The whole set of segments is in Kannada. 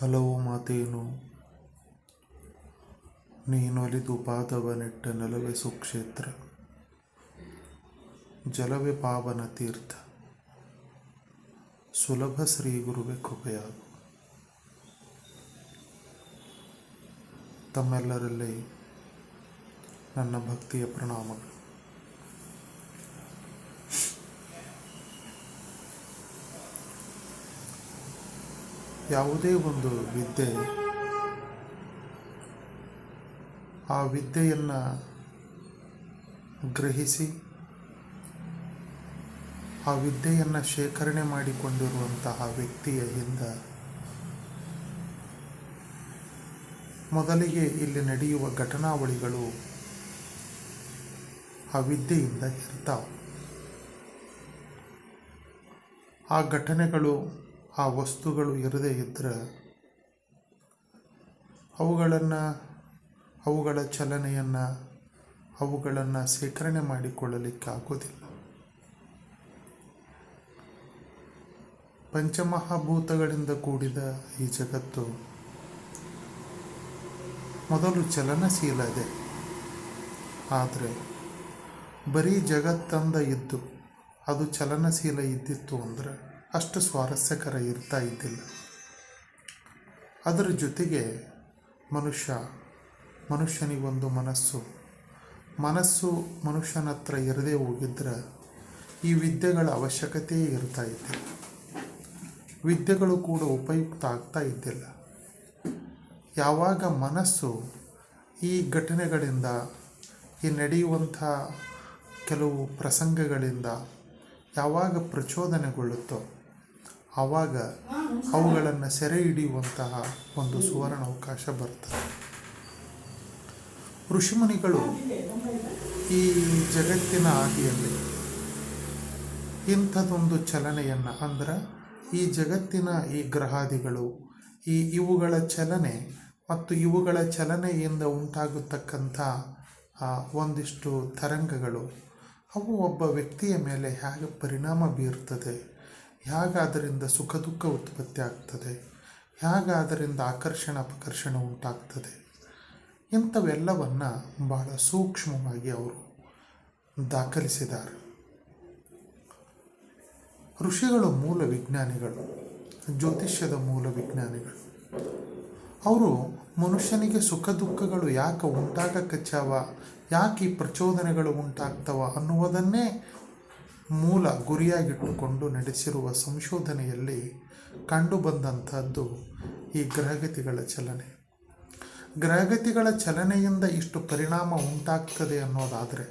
ಹಲವು ಮಾತೇನು? ನೀನೊಲಿದು ಪಾದವನೆಟ್ಟ ನೆಲವೇ ಸುಕ್ಷೇತ್ರ. ಜಲವೇ ಪಾವನ ತೀರ್ಥ. ಸುಲಭ ಶ್ರೀ ಗುರುವೆ ಕೃಪೆಯಾಗು ತಮ್ಮೆಲ್ಲರಲ್ಲಿ ನನ್ನ ಭಕ್ತಿಯ ಪ್ರಣಾಮಗಳು. ಯಾವುದೇ ಒಂದು ವಿದ್ಯೆ, ಆ ವಿದ್ಯೆಯನ್ನು ಗ್ರಹಿಸಿ, ಆ ವಿದ್ಯೆಯನ್ನು ಶೇಖರಣೆ ಮಾಡಿಕೊಂಡಿರುವಂತಹ ವ್ಯಕ್ತಿಯ ಹಿಂದೆ ಮೊದಲಿಗೆ ಇಲ್ಲಿ ನಡೆಯುವ ಘಟನಾವಳಿಗಳು ಆ ವಿದ್ಯೆಯಿಂದ ಇರ್ತಾವೆ. ಆ ಘಟನೆಗಳು ಆ ವಸ್ತುಗಳು ಇರದೇ ಇದ್ದರೆ ಅವುಗಳನ್ನು, ಅವುಗಳ ಚಲನೆಯನ್ನು, ಅವುಗಳನ್ನು ಶೇಖರಣೆ ಮಾಡಿಕೊಳ್ಳಲಿಕ್ಕೆ ಆಗೋದಿಲ್ಲ. ಪಂಚಮಹಾಭೂತಗಳಿಂದ ಕೂಡಿದ ಈ ಜಗತ್ತು ಮೊದಲು ಚಲನಶೀಲ ಇದೆ. ಆದರೆ ಬರೀ ಜಗತ್ತಂದ ಇದ್ದು ಅದು ಚಲನಶೀಲ ಇದ್ದಿತ್ತು ಅಂದರೆ ಅಷ್ಟು ಸ್ವಾರಸ್ಯಕರ ಇರ್ತಾ ಇದ್ದಿಲ್ಲ. ಅದರ ಜೊತೆಗೆ ಮನುಷ್ಯ, ಮನುಷ್ಯನಿಗೊಂದು ಮನಸ್ಸು. ಮನಸ್ಸು ಮನುಷ್ಯನ ಹತ್ರ ಇರದೇ ಹೋಗಿದ್ರೆ ಈ ವಿದ್ಯೆಗಳ ಅವಶ್ಯಕತೆಯೇ ಇರ್ತಾ ಇದ್ದಿಲ್ಲ. ವಿದ್ಯೆಗಳು ಕೂಡ ಉಪಯುಕ್ತ ಆಗ್ತಾ ಇದ್ದಿಲ್ಲ. ಯಾವಾಗ ಮನಸ್ಸು ಈ ಘಟನೆಗಳಿಂದ, ಈ ನಡೆಯುವಂಥ ಕೆಲವು ಪ್ರಸಂಗಗಳಿಂದ ಯಾವಾಗ ಪ್ರಚೋದನೆಗೊಳ್ಳುತ್ತೋ ಆವಾಗ ಅವುಗಳನ್ನು ಸೆರೆ ಹಿಡಿಯುವಂತಹ ಒಂದು ಸುವರ್ಣ ಅವಕಾಶ ಬರ್ತದೆ. ಋಷಿಮುನಿಗಳು ಈ ಜಗತ್ತಿನ ಆದಿಯಲ್ಲಿ ಇಂಥದ್ದೊಂದು ಚಲನೆಯನ್ನು ಅಂದ್ರೆ ಈ ಜಗತ್ತಿನ ಈ ಗ್ರಹಾದಿಗಳು, ಈ ಇವುಗಳ ಚಲನೆ ಮತ್ತು ಇವುಗಳ ಚಲನೆಯಿಂದ ಉಂಟಾಗತಕ್ಕಂಥ ಒಂದಿಷ್ಟು ತರಂಗಗಳು, ಅವು ಒಬ್ಬ ವ್ಯಕ್ತಿಯ ಮೇಲೆ ಹೇಗೆ ಪರಿಣಾಮ ಬೀರ್ತದೆ? ಹೇಗೆ ಸುಖ ದುಃಖ ಉತ್ಪತ್ತಿ ಆಗ್ತದೆ. ಹೇಗೆ ಆಕರ್ಷಣ ಅಪಕರ್ಷಣ ಉಂಟಾಗ್ತದೆ. ಇಂಥವೆಲ್ಲವನ್ನು ಬಹಳ ಸೂಕ್ಷ್ಮವಾಗಿ ಅವರು ದಾಖಲಿಸಿದ್ದಾರೆ. ಋಷಿಗಳು ಮೂಲ ವಿಜ್ಞಾನಿಗಳು, ಜ್ಯೋತಿಷ್ಯದ ಮೂಲ ವಿಜ್ಞಾನಿಗಳು. ಅವರು ಮನುಷ್ಯನಿಗೆ ಸುಖ ದುಃಖಗಳು ಯಾಕೆ ಉಂಟಾಗಕಚ್ಚಾವ ಯಾಕೆ ಈ ಪ್ರಚೋದನೆಗಳು ಉಂಟಾಗ್ತವ ಅನ್ನುವುದನ್ನೇ ಮೂಲ ಗುರಿಯಾಗಿಟ್ಟುಕೊಂಡು ನಡೆಸಿರುವ ಸಂಶೋಧನೆಯಲ್ಲಿ ಕಂಡುಬಂದಂಥದ್ದು ಈ ಗ್ರಹಗತಿಗಳ ಚಲನೆ. ಗ್ರಹಗತಿಗಳ ಚಲನೆಯಿಂದ ಇಷ್ಟು ಪರಿಣಾಮ ಉಂಟಾಗ್ತದೆ ಅನ್ನೋದಾದರೆ,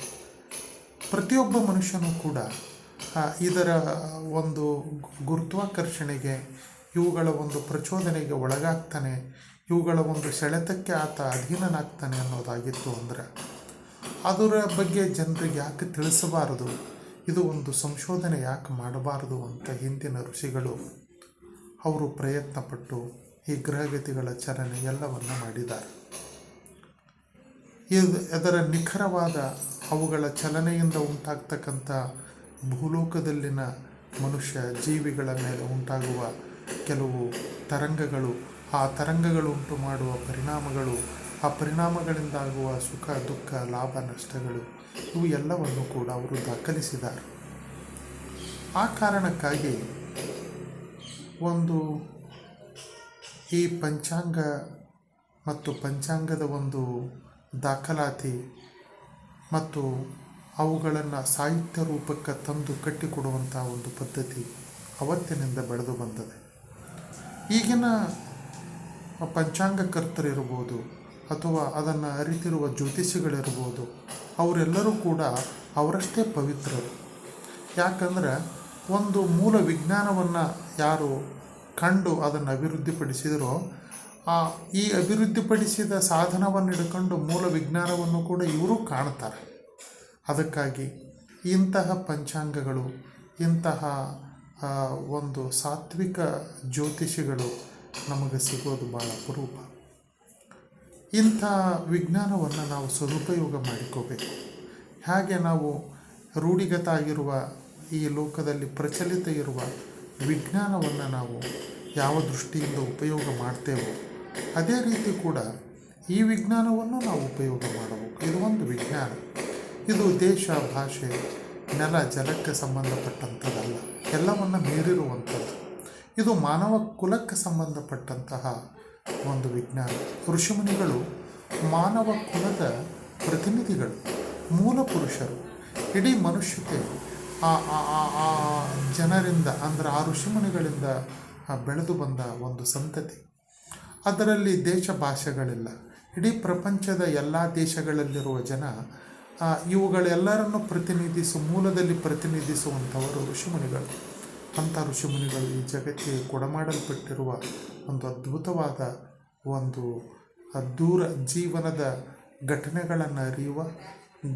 ಪ್ರತಿಯೊಬ್ಬ ಮನುಷ್ಯನೂ ಕೂಡ ಇದರ ಒಂದು ಗುರುತ್ವಾಕರ್ಷಣೆಗೆ, ಇವುಗಳ ಒಂದು ಪ್ರಚೋದನೆಗೆ ಒಳಗಾಗ್ತಾನೆ, ಇವುಗಳ ಒಂದು ಸೆಳೆತಕ್ಕೆ ಆತ ಅಧೀನನಾಗ್ತಾನೆ ಅನ್ನೋದಾಗಿತ್ತು ಅಂದರೆ, ಅದರ ಬಗ್ಗೆ ಜನರಿಗೆ ಯಾಕೆ ತಿಳಿಸಬಾರದು? ಇದು ಒಂದು ಸಂಶೋಧನೆ ಯಾಕೆ ಮಾಡಬಾರದು ಅಂತ ಹಿಂದಿನ ಋಷಿಗಳು ಅವರು ಪ್ರಯತ್ನಪಟ್ಟು ಈ ಗ್ರಹಗತಿಗಳ ಚಲನೆ ಎಲ್ಲವನ್ನು ಮಾಡಿದ್ದಾರೆ. ಇದು ಅದರ ನಿಖರವಾದ ಅವುಗಳ ಚಲನೆಯಿಂದ ಉಂಟಾಗ್ತಕ್ಕಂಥ ಭೂಲೋಕದಲ್ಲಿನ ಮನುಷ್ಯ ಜೀವಿಗಳ ಮೇಲೆ ಉಂಟಾಗುವ ಕೆಲವು ತರಂಗಗಳು, ಆ ತರಂಗಗಳು ಉಂಟು ಮಾಡುವ ಪರಿಣಾಮಗಳು, ಆ ಪರಿಣಾಮಗಳಿಂದಾಗುವ ಸುಖ, ದುಃಖ, ಲಾಭ, ನಷ್ಟಗಳು ಇವು ಎಲ್ಲವನ್ನು ಕೂಡ ಅವರು ದಾಖಲಿಸಿದ್ದಾರೆ. ಆ ಕಾರಣಕ್ಕಾಗಿ ಒಂದು ಈ ಪಂಚಾಂಗ ಮತ್ತು ಪಂಚಾಂಗದ ಒಂದು ದಾಖಲಾತಿ ಮತ್ತು ಅವುಗಳನ್ನು ಸಾಹಿತ್ಯ ರೂಪಕ್ಕೆ ತಂದು ಕಟ್ಟಿಕೊಡುವಂಥ ಒಂದು ಪದ್ಧತಿ ಅವತ್ತಿನಿಂದ ಬೆಳೆದು ಬಂದದೆ. ಈಗಿನ ಪಂಚಾಂಗಕರ್ತರಿರ್ಬೋದು ಅಥವಾ ಅದನ್ನು ಅರಿತಿರುವ ಜ್ಯೋತಿಷಿಗಳಿರ್ಬೋದು ಅವರೆಲ್ಲರೂ ಕೂಡ ಅವರಷ್ಟೇ ಪವಿತ್ರರು. ಯಾಕಂದ್ರೆ ಒಂದು ಮೂಲ ವಿಜ್ಞಾನವನ್ನು ಯಾರು ಕಂಡು ಅದನ್ನು ಅಭಿವೃದ್ಧಿಪಡಿಸಿದರೋ, ಆ ಈ ಅಭಿವೃದ್ಧಿಪಡಿಸಿದ ಸಾಧನವನ್ನು ಹಿಡ್ಕೊಂಡು ಮೂಲ ವಿಜ್ಞಾನವನ್ನು ಕೂಡ ಇವರು ಕಾಣ್ತಾರೆ. ಅದಕ್ಕಾಗಿ ಇಂತಹ ಪಂಚಾಂಗಗಳು, ಇಂತಹ ಒಂದು ಸಾತ್ವಿಕ ಜ್ಯೋತಿಷಿಗಳು ನಮಗೆ ಸಿಗೋದು ಭಾಳ ಅಪರೂಪ. ಇಂಥ ವಿಜ್ಞಾನವನ್ನು ನಾವು ಸದುಪಯೋಗ ಮಾಡಿಕೋಬೇಕು. ಹಾಗೆ ನಾವು ರೂಢಿಗತ ಆಗಿರುವ ಈ ಲೋಕದಲ್ಲಿ ಪ್ರಚಲಿತ ಇರುವ ವಿಜ್ಞಾನವನ್ನು ನಾವು ಯಾವ ದೃಷ್ಟಿಯಿಂದ ಉಪಯೋಗ ಮಾಡ್ತೇವೋ, ಅದೇ ರೀತಿ ಕೂಡ ಈ ವಿಜ್ಞಾನವನ್ನು ನಾವು ಉಪಯೋಗ ಮಾಡಬೇಕು. ಇದು ಒಂದು ವಿಜ್ಞಾನ. ಇದು ದೇಶ, ಭಾಷೆ, ನೆಲ, ಜಲಕ್ಕೆ ಸಂಬಂಧಪಟ್ಟಂಥದ್ದಲ್ಲ. ಎಲ್ಲವನ್ನು ಮೀರಿರುವಂಥದ್ದು. ಇದು ಮಾನವ ಕುಲಕ್ಕೆ ಸಂಬಂಧಪಟ್ಟಂತಹ ಒಂದು ವಿಜ್ಞಾನ. ಋಷಿಮುನಿಗಳು ಮಾನವ ಕುಲದ ಪ್ರತಿನಿಧಿಗಳು, ಮೂಲ ಪುರುಷರು. ಇಡೀ ಮನುಷ್ಯತೆ ಆ, ಆ- ಜನರಿಂದ ಅಂದರೆ ಆ ಋಷಿಮುನಿಗಳಿಂದ ಬೆಳೆದು ಬಂದ ಒಂದು ಸಂತತಿ. ಅದರಲ್ಲಿ ದೇಶ ಭಾಷೆಗಳಿಲ್ಲ. ಇಡೀ ಪ್ರಪಂಚದ ಎಲ್ಲ ದೇಶಗಳಲ್ಲಿರುವ ಜನ ಇವುಗಳೆಲ್ಲರನ್ನು ಪ್ರತಿನಿಧಿಸು, ಮೂಲದಲ್ಲಿ ಪ್ರತಿನಿಧಿಸುವಂಥವರು ಋಷಿಮುನಿಗಳು. ಅಂಥ ಋಷಿಮುನಿಗಳು ಈ ಜಗತ್ತಿಗೆ ಕೊಡಮಾಡಲ್ಪಟ್ಟಿರುವ ಒಂದು ಅದ್ಭುತವಾದ ಒಂದು ಅದ್ದೂರ ದೂರ ಜೀವನದ ಘಟನೆಗಳನ್ನು ಅರಿಯುವ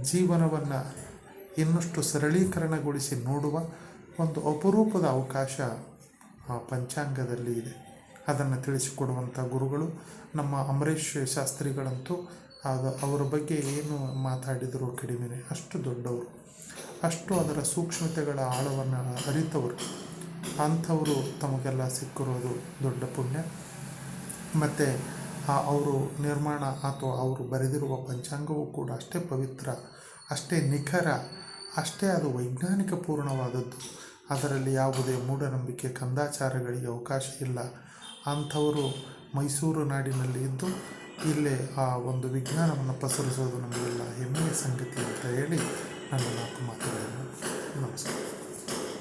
ಜೀವನವನ್ನು ಇನ್ನಷ್ಟು ಸರಳೀಕರಣಗೊಳಿಸಿ ನೋಡುವ ಒಂದು ಅಪರೂಪದ ಅವಕಾಶ ಆ ಪಂಚಾಂಗದಲ್ಲಿ ಇದೆ. ಅದನ್ನು ತಿಳಿಸಿಕೊಡುವಂಥ ಗುರುಗಳು, ನಮ್ಮ ಅಮರೇಶ್ ಶಾಸ್ತ್ರಿಗಳಂತೂ ಅದು ಅವರ ಬಗ್ಗೆ ಏನು ಮಾತಾಡಿದರೂ ಕಡಿಮೆನೆ. ಅಷ್ಟು ದೊಡ್ಡವರು. ಅಷ್ಟು ಅದರ ಸೂಕ್ಷ್ಮತೆಗಳ ಆಳವನ್ನು ಅರಿತವರು. ಅಂಥವರು ತಮಗೆಲ್ಲ ಸಿಕ್ಕಿರೋದು ದೊಡ್ಡ ಪುಣ್ಯ. ಮತ್ತು ಅವರು ನಿರ್ಮಾಣ ಅಥವಾ ಅವರು ಬರೆದಿರುವ ಪಂಚಾಂಗವೂ ಕೂಡ ಅಷ್ಟೇ ಪವಿತ್ರ, ಅಷ್ಟೇ ನಿಖರ, ಅಷ್ಟೇ ಅದು ವೈಜ್ಞಾನಿಕ ಪೂರ್ಣವಾದದ್ದು. ಅದರಲ್ಲಿ ಯಾವುದೇ ಮೂಢನಂಬಿಕೆ, ಕಂದಾಚಾರಗಳಿಗೆ ಅವಕಾಶ ಇಲ್ಲ. ಅಂಥವರು ಮೈಸೂರು ನಾಡಿನಲ್ಲಿ ಇದ್ದು, ಇಲ್ಲೇ ಆ ಒಂದು ವಿಜ್ಞಾನವನ್ನು ಪಸರಿಸೋದು ನಮಗೆಲ್ಲ ಹೆಮ್ಮೆಯ ಸಂಗತಿ ಅಂತ ಹೇಳಿ ನನ್ನ ನಾಲ್ಕು ಮಾತುಗಳನ್ನು ನಮಸ್ಕಾರ.